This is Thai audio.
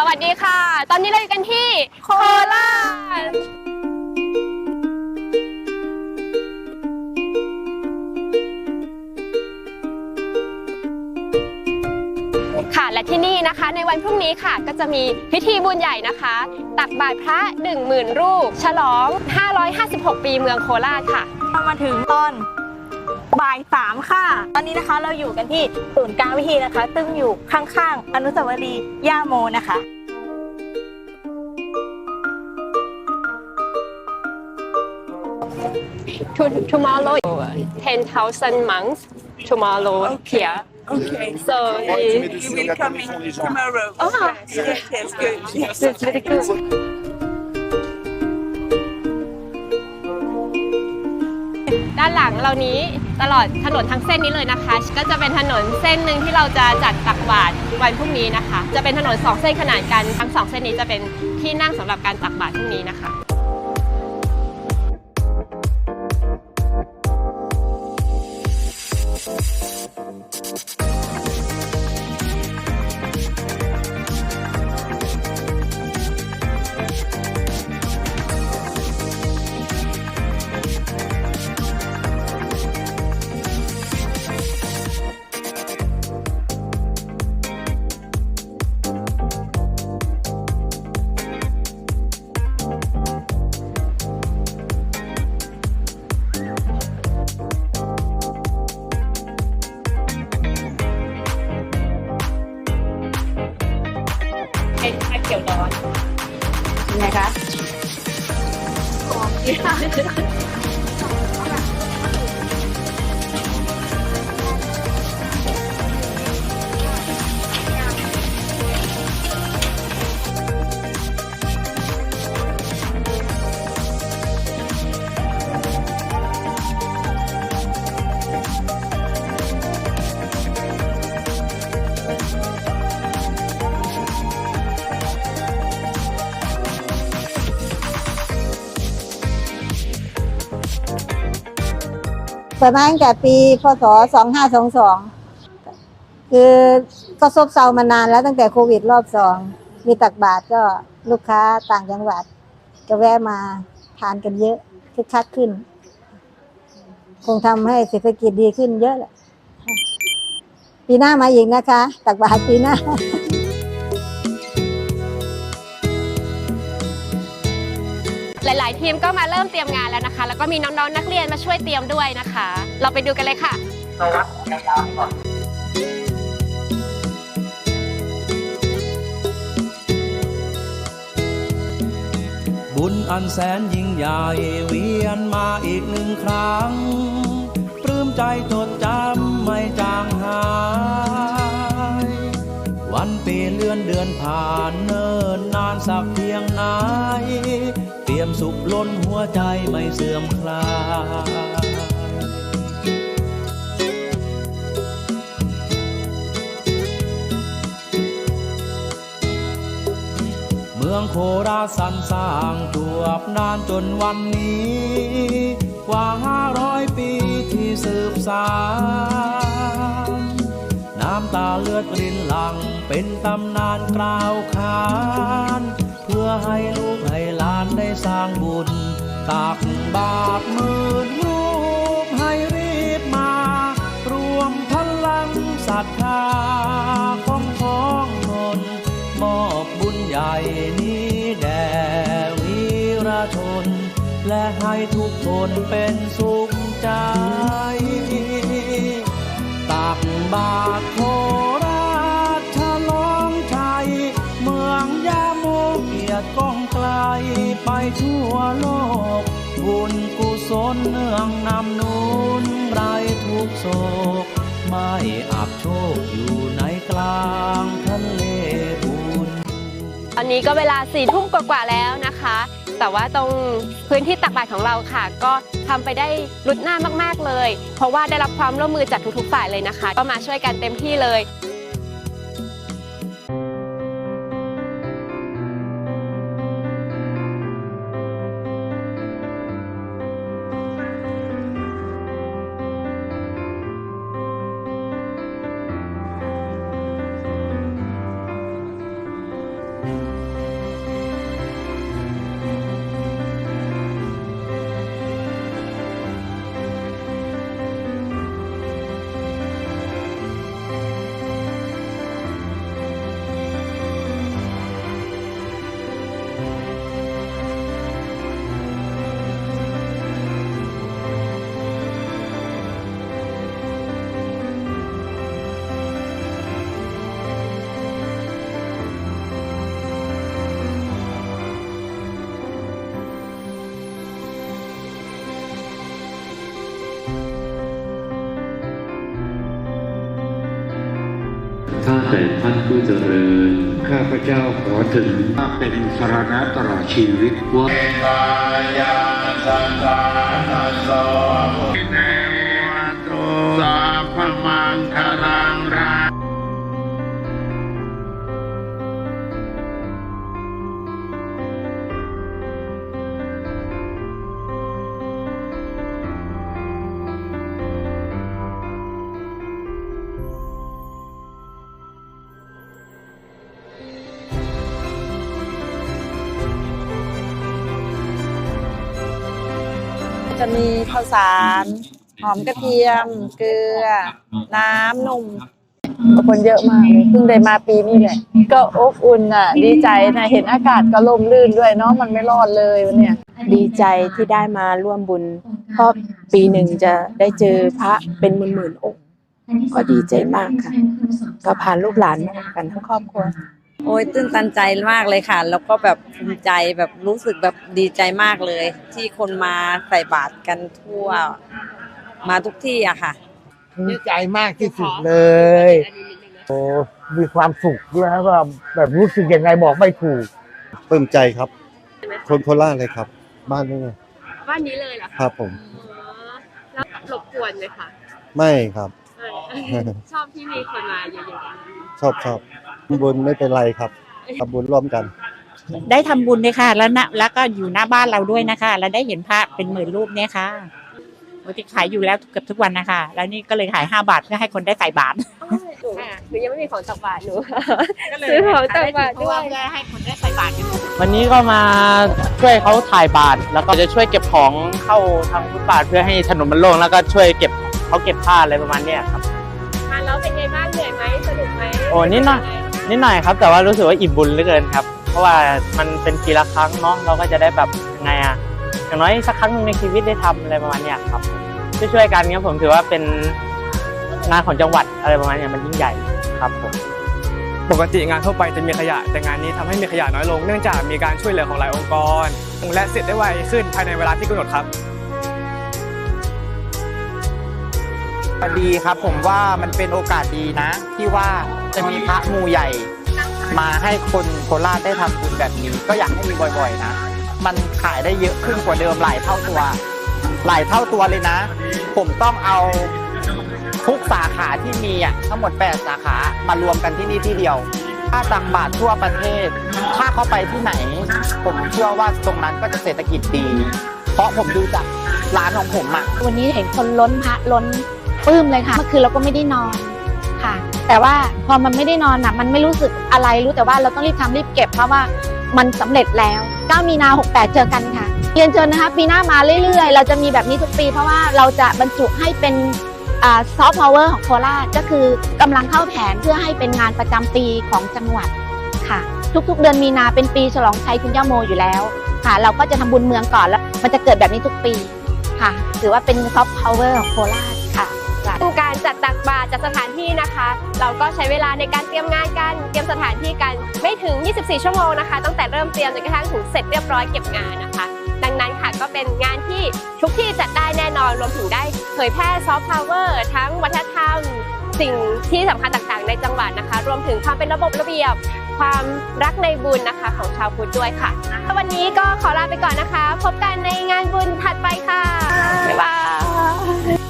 สวัสดีค่ะ ตอนนี้เราอยู่กันที่โคราชค่ะและที่นี่นะคะในวันพรุ่งนี้ค่ะ ก็จะมีพิธีบุญใหญ่นะคะ ตักบาตรพระ 10,000 รูป ฉลอง 556 ปีเมืองโคราชค่ะ เรามาถึงตอน บ่ายสามค่ะ ตอนนี้นะคะเราอยู่กันที่ศูนย์กลางพิธีนะคะ ซึ่งอยู่ข้างๆ อนุสาวรีย์ย่าโมนะคะ To- tomorrow 10,000 monks tomorrow here Okay. so Tu mets it- dessus, You will regarde comme come ils font les in gens. tomorrow. Ah. Yes, yes, good. Yes. it's very good านหลังเรานี้ตลอดถนนทั้งเส้นนี้เลยนะคะ ก็จะเป็นถนนเส้นหนึ่งที่เราจะจัดตักบาตรวันพรุ่งนี้นะคะ จะเป็นถนนสองเส้นขนานกันทั้งสองเส้นนี้จะเป็นที่นั่งสำหรับการตักบาตรพรุ่งนี้นะคะ ไงคะ ดมาตั้งแต่ปีพศ 2522 คือก็ซบเซามานานแล้วตั้งแต่โควิดรอบสองมีตักบาทก็ลูกค้าต่างจังหวัดจะแวะมาทานกันเยอะคึกคักขึ้น คงทำให้เศรษฐกิจดีขึ้นเยอะแหละปีหน้ามาอีกนะคะ ตักบาทปีหน้าายทีมก็มาเริ่มเตรียมงานแล้วนะคะ แล้วก็มีน้องๆนักเรียนมาช่วยเตรียมด้วยนะคะ เราไปดูกันเลยค่ะบุญอันแสนยิ่งใหญ่เวียนมาอีกหนึ่งครั้ง ปลื้มใจจดจำไม่จางหาย วันปีเลื่อนเดือนผ่านเนิ่นนานสักเพียงไหน สุขล้นหัวใจไม่เสื่อมคลายเมืองโคราชสรรสร้างจวบนานจนวันนี้ กว่าห้าร้อยปีที่สืบสานน้ำตาเลือดรินหลังเป็นตำนานกล่าวขาน เพื่อให้ลูก ได้สร้างบุญ ตักบาตรหมื่นรูปให้รีบมา รวมพลังศรัทธาของท้องนนมอบบุญใหญ่นี้แด่วีรชน และให้ทุกคนเป็นสุขใจ ตักบาตรโค ทั่วโลกบุญกุศลเนื่องนำนุนไรทุกโศก ไม่อับโชคอยู่ในกลางทะเลบุญตอนนี้ก็เวลาสี่ทุ่มกว่าๆแล้วนะคะ แต่ว่าตรงพื้นที่ตักบาตรของเราค่ะ ก็ทำไปได้รุดหน้ามากๆเลย เพราะว่าได้รับความร่วมมือจากทุกๆฝ่ายเลยนะคะ ก็มาช่วยกันเต็มที่เลย ข้าแต่ท่านผู้เจริญ ข้าพเจ้าขอถึงเป็นสรณะตลอดชีวิตว่า จะมีข้าวสาร หอมกระเทียม เกลือ น้ำนมคนเยอะมากเลยเพิ่งได้มาปีนี้แหละ ก็อบอุ่นอะ ดีใจนะเห็นอากาศก็ลมลื่นด้วยเนาะมันไม่ร้อนเลยวันเนี้ยดีใจที่ได้มาร่วมบุญเพราะปีหนึ่งจะได้เจอพระเป็นหมื่นๆองค์ก็ดีใจมากค่ะ ก็พาลูกหลานมากันทั้งครอบครัว โอ้ยตื้นตันใจมากเลยค่ะ แล้วก็แบบภูมิใจแบบรู้สึกแบบดีใจมากเลย ที่คนมาใส่บาตรกันทั่ว มาทุกที่อะค่ะ ดีใจมากที่สุดเลย โอ้มีความสุขด้วยแล้วก็แบบรู้สึกยังไงบอกไม่ถูก ปลื้มใจครับ คนโคราชเลยครับ บ้านนี่ไงบ้านนี้เลยเหรอคะครับผมอ๋อแล้วรบกวนไหมคะไม่ครับ เออชอบที่มีคนมาเยอะชอบชอบ บุญไม่เป็นไรครับทำบุญร่วมกัน ได้ทำบุญเลยค่ะ แล้วนะแล้วก็อยู่หน้าบ้านเราด้วยนะคะ แล้วได้เห็นพระเป็นหมื่นรูปเนี่ยค่ะปกติขายอยู่แล้วเกือบทุกวันนะคะ แล้วนี่ก็เลยขายห้าบาทเพื่อให้คนได้ใส่บาทๆหนูหนูยังไม่มีของตักบาตรหนูซื้อของตักบาตรด้วยเพื่อให้คนได้ใส่บาทกันวันนี้ก็มาช่วยเขาถ่ายบาตรแล้วก็จะช่วยเก็บของเข้าทางฟุตบาทเพื่อให้ถนนมันโล่งแล้วก็ช่วยเก็บเขาเก็บผ้าอะไรประมาณเนี้ยครับมาแล้วเป็นไงบ้างเหนื่อยไหมสนุกไหมโอ้นิดหน่อย นิดหน่อยครับ แต่ว่ารู้สึกว่าอิ่มบุญเหลือเกินครับ เพราะว่ามันเป็นปีละครั้งเนาะเราก็จะได้แบบยังไงอะอย่างน้อยสักครั้งหนึ่งในชีวิตได้ทำอะไรประมาณเนี้ยครับช่วยๆกันครับผมถือว่าเป็นงานของจังหวัดอะไรประมาณเนี้ยมันยิ่งใหญ่ครับผมปกติงานทั่วไปจะมีขยะ แต่งานนี้ทำให้มีขยะน้อยลงเนื่องจากมีการช่วยเหลือของหลายองค์กร และเสร็จได้ไวขึ้นภายในเวลาที่กำหนดครับ ดีครับ ผมว่ามันเป็นโอกาสดีนะ ที่ว่าจะมีพระมูใหญ่ มาให้คนโคราชได้ทำบุญแบบนี้ ก็อยากให้มีบ่อยๆนะ มันขายได้เยอะขึ้นกว่าเดิมหลายเท่าตัว หลายเท่าตัวเลยนะ ผมต้องเอาทุกสาขาที่มีอะทั้งหมด 8 สาขามารวมกันที่นี่ที่เดียว ถ้าตักบาททั่วประเทศ ถ้าเขาไปที่ไหน ผมเชื่อว่าตรงนั้นก็จะเศรษฐกิจดี เพราะผมดูจากร้านของผมอะ วันนี้เห็นคนล้นพระล้น ปลื้มเลยค่ะเมื่อคืนเราก็ไม่ได้นอนค่ะ แต่ว่าพอมันไม่ได้นอนอะมันไม่รู้สึกอะไรรู้แต่ว่าเราต้องรีบทำรีบเก็บเพราะว่ามันสำเร็จแล้ว9มีนา68 เจอกันค่ะเรียนเชิญนะคะปีหน้ามาเรื่อยๆ เราจะมีแบบนี้ทุกปี เพราะว่าเราจะบรรจุให้เป็นซอฟต์พาวเวอร์ของโคราชก็คือกำลังเข้าแผนเพื่อให้เป็นงานประจำปีของจังหวัดค่ะ ทุกๆ เดือนมีนาเป็นปีฉลองชัยคุณย่าโมอยู่แล้วค่ะ เราก็จะทำบุญเมืองก่อนแล้ว มันจะเกิดแบบนี้ทุกปีค่ะ ถือว่าเป็นซอฟต์พาวเวอร์ของโคราช เราก็ใช้เวลาในการเตรียมงานกันเตรียมสถานที่กันไม่ถึง 24 ชั่วโมงนะคะ ตั้งแต่เริ่มเตรียมจนกระทั่งถึงเสร็จเรียบร้อยเก็บงานนะคะ ดังนั้นค่ะก็เป็นงานที่ทุกที่จัดได้แน่นอนรวมถึงได้เผยแพร่ซอฟต์พาวเวอร์ทั้งวัฒนธรรมสิ่งที่สำคัญต่างๆ ในจังหวัดนะคะ รวมถึงความเป็นระบบระเบียบ ความรักในบุญนะคะของชาวพุทธด้วยค่ะ วันนี้ก็ขอลาไปก่อนนะคะ พบกันในงานบุญถัดไปค่ะ บ๊ายบาย